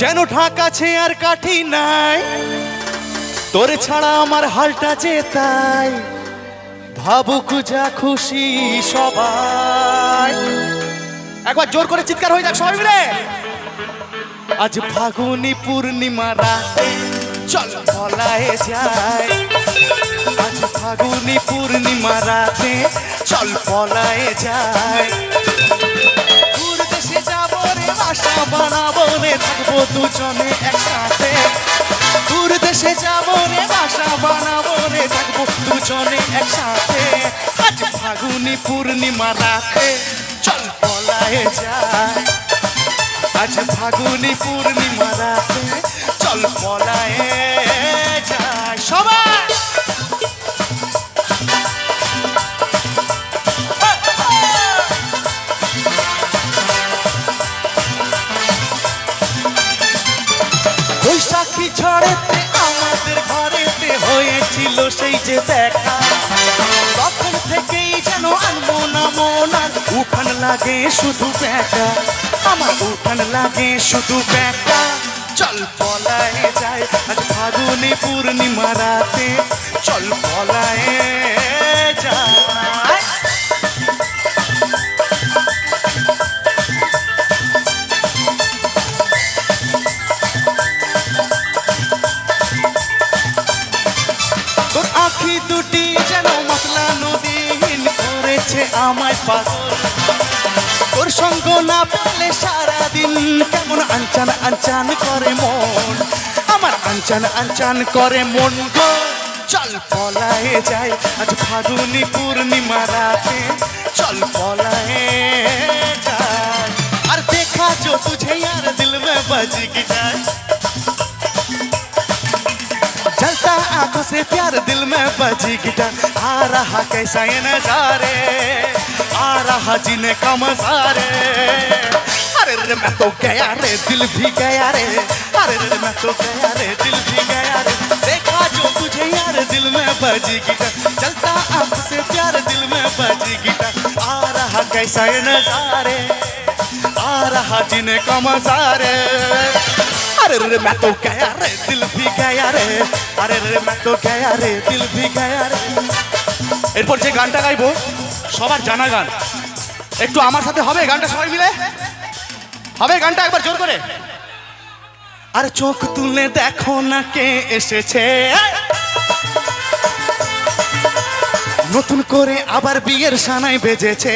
যেন ঢাক আছে আর কাঠি নাই। তোর ছাড়া আমার হালটা যে তাই। ভাবুক যা খুশি সবাই। একবার জোর করে চিৎকার হয়ে যাক সবাই মিলে। আজ ফাগুনি পূর্ণিমা রাতে চল বলায় যায় আজ ফাগুনি পূর্ণিমা রাতে চল পলায় যায় বাসা বানাবো রে থাকব দুজনে একসাথে। দূর দেশে যাব রে বাসা বানাবো রে থাকব দুজনে একসাথে। আজ ফাগুনি পূর্ণিমা রাতে চল পলায় যায় আজ ফাগুনি পূর্ণিমা রাতে চল পলায় যায় সবাই! সেই যে দেখা তখন থেকেই যেন আনব না। মনার উঠান লাগে শুধু ব্যাটা আমার উঠান লাগে শুধু ব্যাটা চল পলায় যায় আজ ফাগুনি পূর্ণিমা রাতে, চল পলায় যায়। করে আমায় পাস। তোর সঙ্গ না পেলে সারাদিন কেমন আনচান আনচান করে মন। আমার আনচান আনচান করে মন গো। চল পলায়ে যায় আজ ফাগুনি পূর্ণিমা রাতে। চল পলায়ে যায় আর দেখা যো তুঝে আর দিল মে বাজি গিটার। जलता आँखों से प्यार दिल में बजी गिटार आ रहा कैसा ये नजारे? आ रहा जीने का मज़ा रे अरे रे, मैं तो गया रे, दिल भी गया रे। अरे रे, मैं तो गया रे, दिल भी गया रे। देखा जो तुझे यार दिल में बजी गिटार चलता आँखों से प्यार दिल में बजी गिटार आ रहा कैसा ये नजारे? आ रहा जीने का मज़ा रे अरे रे मैं तो गया रे दिल भी गया रे अरे रे मैं तो गया रे दिल भी गया রে এরপর যে গানটা গাইবো সবার জানা গান একটু আমার সাথে হবে গানটা সবাই মিলে হবে গানটা একবার জোর করে আর চোখ তুলে দেখো না কে এসেছে নতুন করে আবার বিয়ের সানাই বেজেছে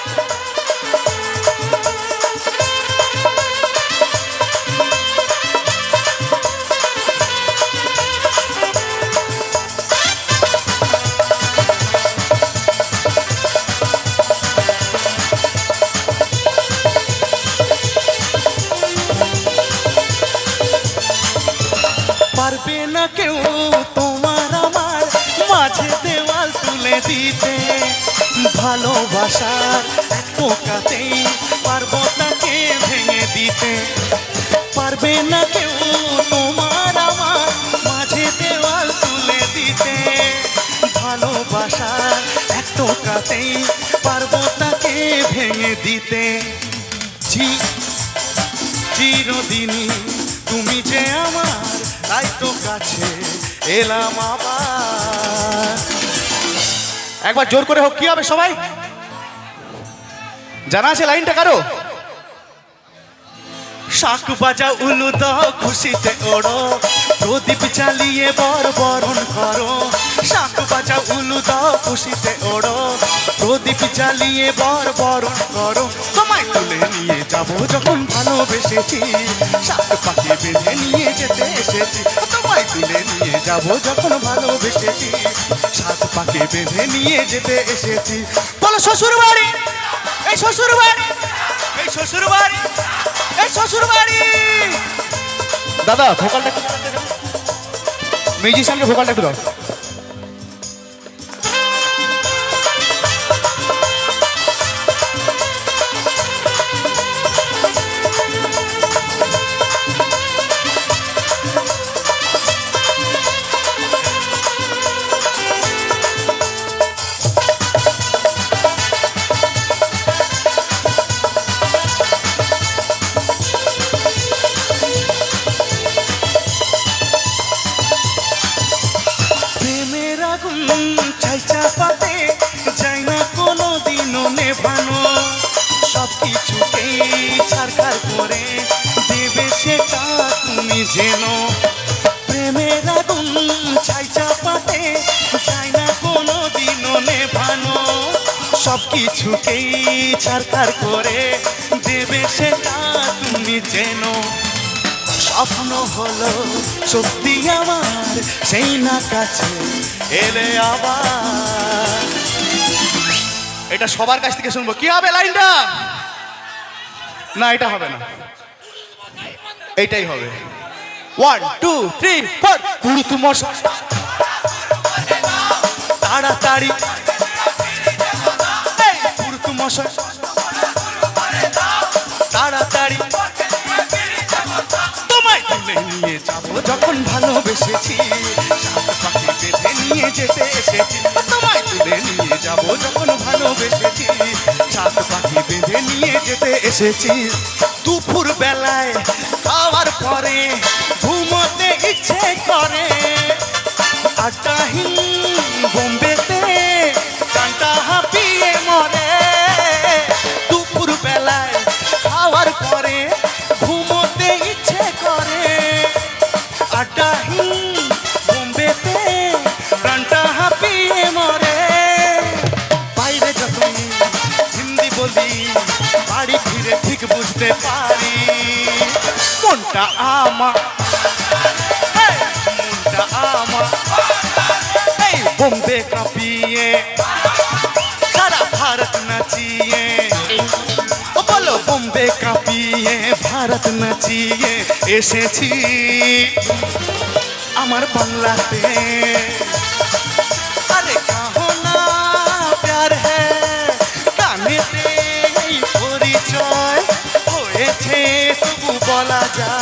ভালোবাসার এক পোকাতেই পারব তাকে ভেঙে দিতে পারবে না কেউ তোমার আমার মাঝে দেওয়াল তুলে দিতে। ভালোবাসার এক টোকাতেই পারব তাকে ভেঙে দিতে। জি, চিরদিনই তুমি যে আমার তাই তো কাছে এলাম আবার। একবার জোর করে হোক, কি হবে সবাই? জানা আছে লাইনটা কারও? শাক বাজা উলু দাও খুশিতে ওড়ো। প্রদীপ জ্বালিয়ে বর বরণ করো। শাক বাজা উলু দাও খুশিতে ওড়ো। প্রদীপ জ্বালিয়ে বর বরণ করো। তোমায় তুলে নিয়ে যাব যখন ভালোবেসেছি। শাক পাখি বেঁধে নিয়ে যেতে এসেছি। তোমায় তুলে নিয়ে যাব যখন ভালোবেসেছি। সাত পাখি বেঁধে নিয়ে যেতে এসেছি। বলো শ্বশুর বাড়ি এই শ্বশুর বাড়ি এই শ্বশুর বাড়ি এই শ্বশুর বাড়ি দাদা ভোকালটা একটু মিউজিশিয়ানকে ভোকালটা একটু দাও। ছাড়খার করে দেবে সেটা তুমি যেন। প্রেমের আগুন ছাই চাপাতে যায় না কোনো দিনও নেভানো। সব কিছুকেই ছাড়খার করে দেবে সেটা তুমি যেন। স্বপ্ন হলো সত্যি আমার, সেই না কাছে এলে আবার। এটা সবার কাছ থেকে শুনব। কি হবে লাইনটা? না, এটা হবে না। এইটাই হবে। ওয়ান টু থ্রি ফোর গুরুতু মশা। তাড়াতাড়ি। তাড়াতাড়ি। তোমায় নিয়ে যাব যখন ভালোবেসেছি। নিয়ে যেতে এসেছি। তোমায় নিয়ে যাব যখন বেঁধে নিয়ে যেতে এসেছি। দুপুর বেলায় খাওয়ার পরে ঘুমোতে ইচ্ছে করে। আড্ডাহীন মনটা আমার মনটা আমার এই বোম্বে কাঁপিয়ে সারা ভারত নাচিয়ে বলো বোম্বে কাঁপিয়ে ভারত নাচিয়ে এসেছি আমার বাংলাতে আরে কাহো না প্যার হ্যাঁ কানেতে পরিচয় হয়েছে তবু বলা যায়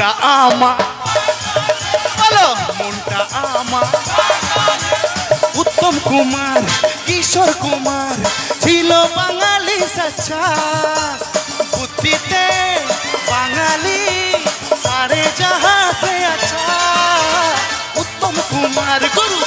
মনটা আমা। বলো, মনটা আমা। উত্তম কুমার, কিশোর কুমার ছিল বাঙালি সাচ্চা বুদ্ধিতে বাঙালি সারে জাহাঁ আচ্ছা উত্তম কুমার, গুরু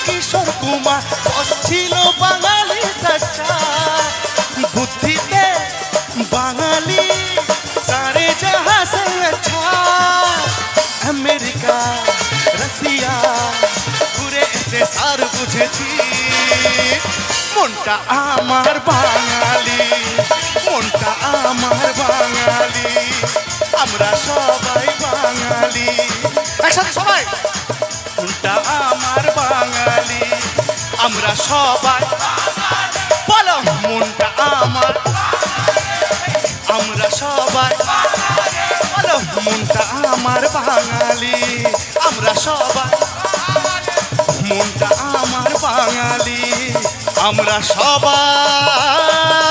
মনটা আমার বাঙালি, মনটা আমার বাঙালি, আমরা সবাই বাঙালি। একসাথে সবাই? মনটা আমার বাঙালি, আমরা সবাই বলো, মনটা আমার আমরা সবাই বলো, মনটা আমার বাঙালি, আমরা সবাই মনটা আমার বাঙালি। আমরা সবাই